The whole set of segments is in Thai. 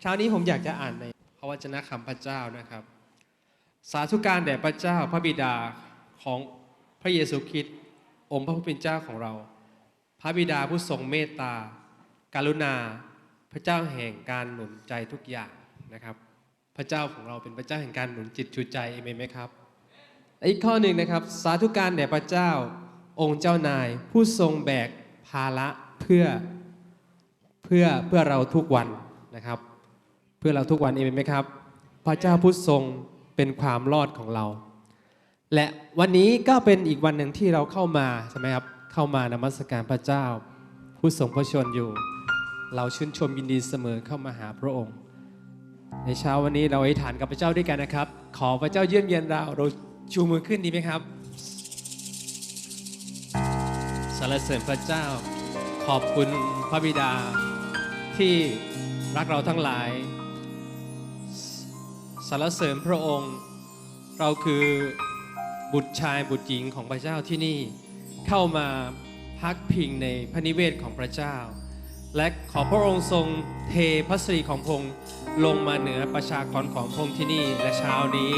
เช้านี้ผมอยากจะอ่านในพระวจนะคำพระเจ้านะครับ สาธุการแด่พระเจ้าพระบิดาของพระเยซูคริสต์องค์พระผู้เป็นเจ้าของเรา พระบิดาผู้ทรงเมตตาการุณา พระเจ้าแห่งการหนุนใจทุกอย่างนะครับ พระเจ้าของเราเป็นพระเจ้าแห่งการหนุนจิตชูใจเอเมนไหมครับและอีกข้อหนึ่งนะครับ สาธุการแด่พระเจ้า องค์เจ้านาย ผู้ทรงแบกภาระเพื่อเพื่อเพื่อเราทุกวันนะครับ เพื่อเราทุกวันเอเมนไหมครับ พระเจ้าผู้ทรงเป็นความรอดของเรา และวันนี้ก็เป็นอีกวันหนึ่งที่เราเข้ามาใช่ไหมครับเข้ามานมัสการพระเจ้า ผู้ทรงพระชนอยู่ เราชื่นชมยินดีเสมอเข้ามาหาพระองค์ ในเช้าวันนี้เราอธิษฐานกับพระเจ้าด้วยกันนะครับ ขอพระเจ้าเยี่ยมเยียนเราเราชูมือขึ้นดีไหมครับสรรเสริญพระเจ้า ขอบคุณพระบิดาที่รักเราทั้งหลาย สรรเสริญพระองค์ เราคือบุตรชายบุตรหญิงของพระเจ้าที่นี่เข้ามาพักพิงในพระนิเวศของพระเจ้า และขอพระองค์ทรงเทพระสิริของพระองค์ลงมาเหนือประชากรของพระองค์ที่นี่และเช้านี้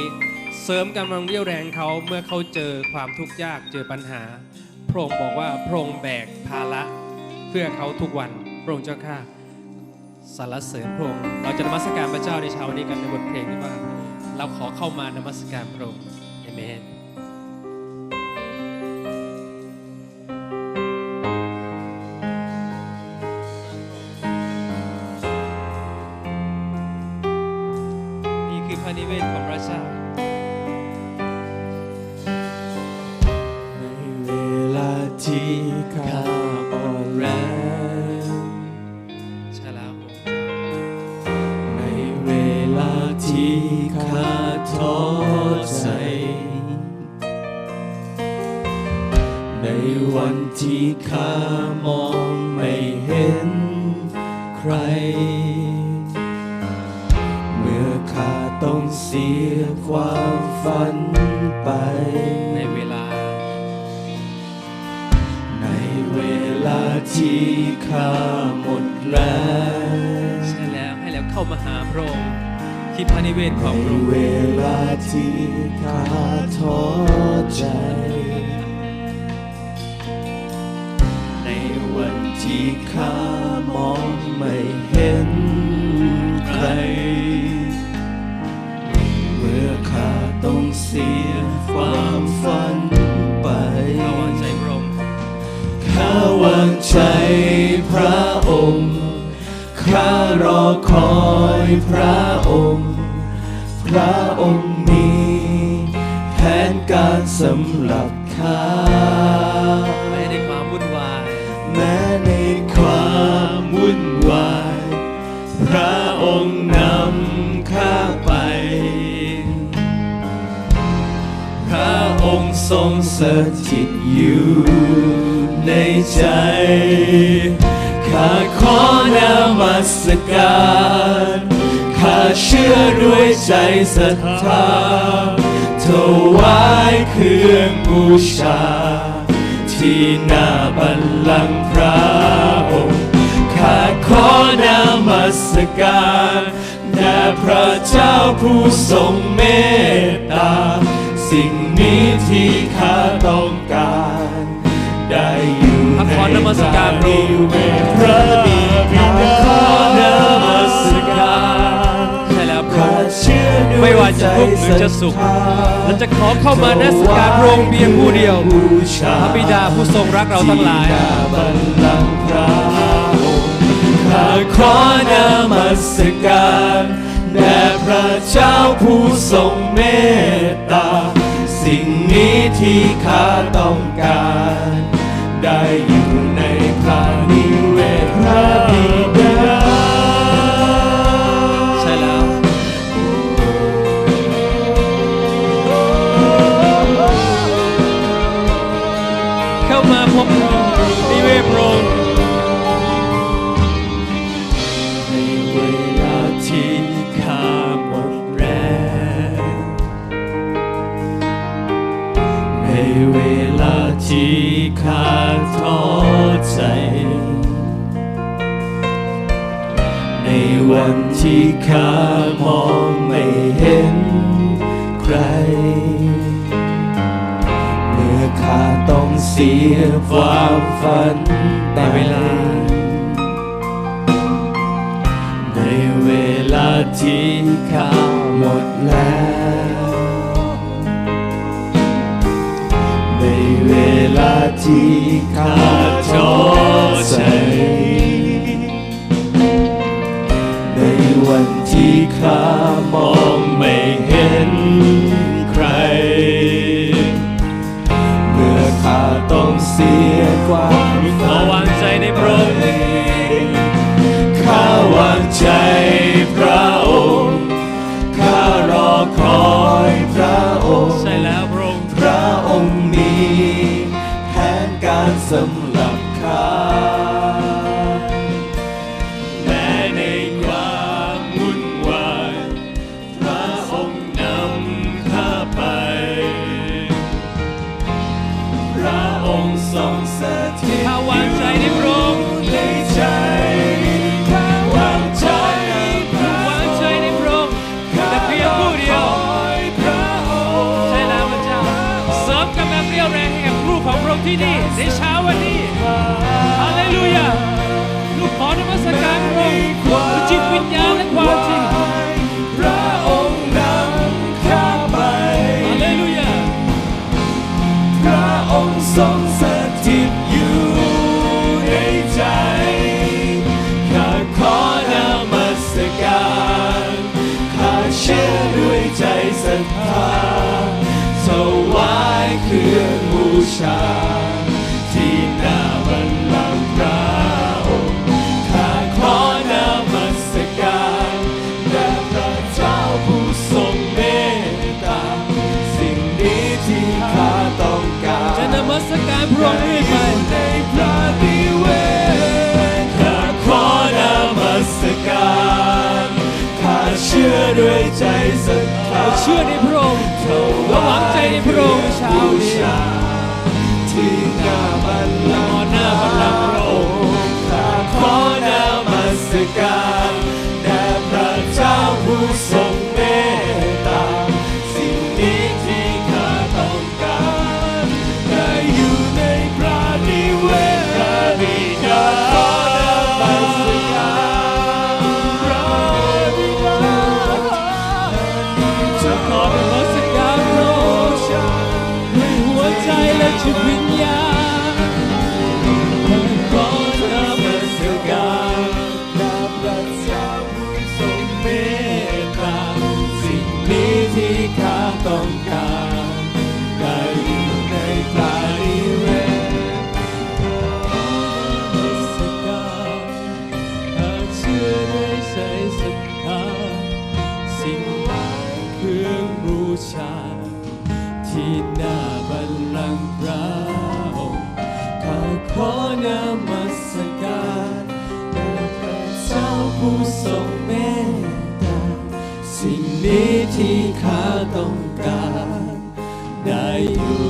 เสริมกำลังเรี่ยวแรงเขาเมื่อเขาเจอความทุกข์ยากเจอปัญหา พระองค์บอกว่าพระองค์แบกภาระเพื่อเขาทุกวันพระองค์เจ้าข้า สรรเสริญพระองค์เราจะนมัสการพระเจ้าในเช้านี้กันในบทเพลงที่ว่า เราขอเข้ามานมัสการพระองค์เอเมนนี่ วันที่ข้ามองไม่เห็นใคร เมื่อข้าต้องเสียความฝันไป ในเวลา ในเวลาที่ข้าหมดแรงใช่แล้วให้แล้วเข้ามาหาพระองค์ที่พระนิเวศของในพระองค์เวลาที่ข้าท้อใจ ที่ข้ามองไม่เห็นใคร เมื่อข้าต้องเสียความฝันไปเราวางใจพระองค์ข้าวางใจพระองค์ข้ารอคอยพระองค์ พระองค์มีแผนการสำหรับข้าแม้ในความวุ่นวายแม้ในความ พระองค์นำข้าไป พระองค์ทรงสถิตอยู่ในใจข้าขอนามัสการข้าเชื่อด้วยใจศรัทธาถวายเครื่องบูชา ที่หน้าบัลลังก์พระ ข้าขอนมัสการแด่พระเจ้าผู้ทรงเมตตา สิ่งนี้ที่ข้าต้องการ ได้อยู่ข้าขอนมัสการพระองค์ในพระบิดาขอนมัสการใช่แล้วพระข้าองค์เชื่อด้วยไม่ว่าจะทุกข์หรือจะสุขเราจะขอเข้ามานมัสการพระองค์เพียงผู้เดียวบูชาพระบิดาผู้ทรงรักเราทั้งหลาย ข้าขอนมัสการแด่พระเจ้าผู้ทรงเมตตา สิ่งนี้ที่ข้าต้องการ ได้อยู่ในพระนิเวศพระบิดาใช่แล้ว เข้ามาพบพระนิเวศพร ที่ข้ามองไม่เห็นใคร เมื่อข้าต้องเสียความฝันในเวลา ในเวลาที่ข้าหมดแล้ว ในเวลาที่ข้าท้อใจ วันที่ข้ามองไม่เห็นใคร เมื่อข้าต้องเสียความขอวางใจในพระองค์ข้าวางใจพระองค์ข้ารอคอยพระองค์ใช่แล้วพระองค์พระองค์มีแผนการสำ ลูกของค์ที่นี่ในเช้าวันนี้ฮาเลลูยาลูกขอนมัสการพระองค์ด้วยจิตวิญญาณและความจริงพระองค์นำข้าไปฮาเลลูยาพระองค์ทรง ชา ที่หน้าบัลลังก์พระองค์ข้าขอนมัสการแด่พระเจ้าผู้ทรงเมตตา สิ่งนี้ที่ข้าต้องการจะนมัสการพระองค์เรื่อยไปในพระนิเวศข้าขอนมัสการข้าเชื่อด้วยใจศรัทธาเราเชื่อในพระองค์เราหวังใจในพระองค์ในเช้า มั ข้าต้องการได้อยู่ในพระนิเวศสการข้าเชื่อด้ใจศรัทธาสิ่งหลายเครื่องบูชา ที่หน้าบัลลังก์พระองค์ข้าขอนมัสการแด่พระเจ้าผู้ทรง นี้ที่ข้าต้องการ ได้อยู่